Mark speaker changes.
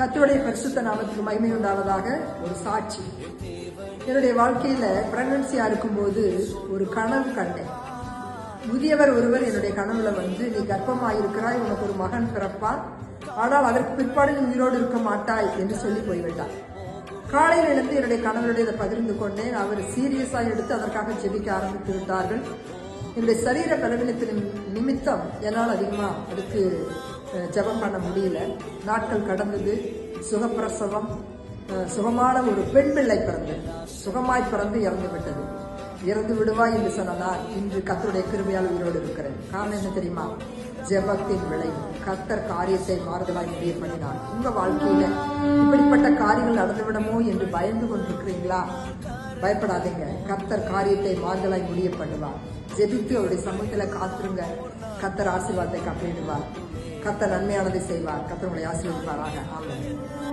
Speaker 1: கத்தோடைய பரிசுத்த நாமத்துக்கு மகிமை உண்டாவதாக ஒரு சாட்சி. என்னுடைய வாழ்க்கையில பிரெக்னன்சியா இருக்கும்போது ஒரு கனவு கண்டேன். முதியவர் ஒருவர் என்னுடைய கனவுல வந்து நீ கர்ப்பமாயிருக்கிறாய் உனக்கு ஒரு மகன் பிறப்பான். ஆனால் அதற்கு பிற்பாடு நீ உயிரோடு இருக்க மாட்டாய் என்று சொல்லி போய்விட்டார். காலையில் எழுந்து என்னுடைய கணவருடைய இதை பகிர்ந்து கொண்டேன். அவர் சீரியஸாக எடுத்து அதற்காக ஜெபிக்க ஆரம்பித்து விட்டார்கள். என்னுடைய சரீர பலவீனத்தின் நிமித்தம் என்னால் அதிகமாக அதுக்கு ஜபம் ஜெபம் பண்ண முடியல. நாட்கள் கடந்தது. சுகப்பிரசவம் அஹ், சுகமான ஒரு பெண் பிள்ளை பிறந்தது சுகமாய் பிறந்து இறந்து விட்டது. இறந்து விடுவாய் என்று சொன்னால் இன்று கத்தருடைய கிருமையால் உயிரோடு இருக்கிறேன். காரணம் என்ன தெரியுமா? ஜெபத்தின் விளை. கத்தர் காரியத்தை மாறுதலாய் முடிய பண்ணினார். உங்க வாழ்க்கையில இப்படிப்பட்ட காரியங்கள் நடந்துவிடமோ என்று பயந்து கொண்டிருக்கிறீங்களா? பயப்படாதீங்க. கத்தர் காரியத்தை மாறுதலாய் முடிய பண்ணுவார். ஜெபித்து அவருடைய சமூகத்துல காத்துருங்க. கத்தர் ஆசீர்வாதத்தை கட்டளிடுவார் கத்தர் நன்மையானதை செய்வார். கத்தர் உங்களை ஆசீர்வதிப்பாராக. ஆமாம்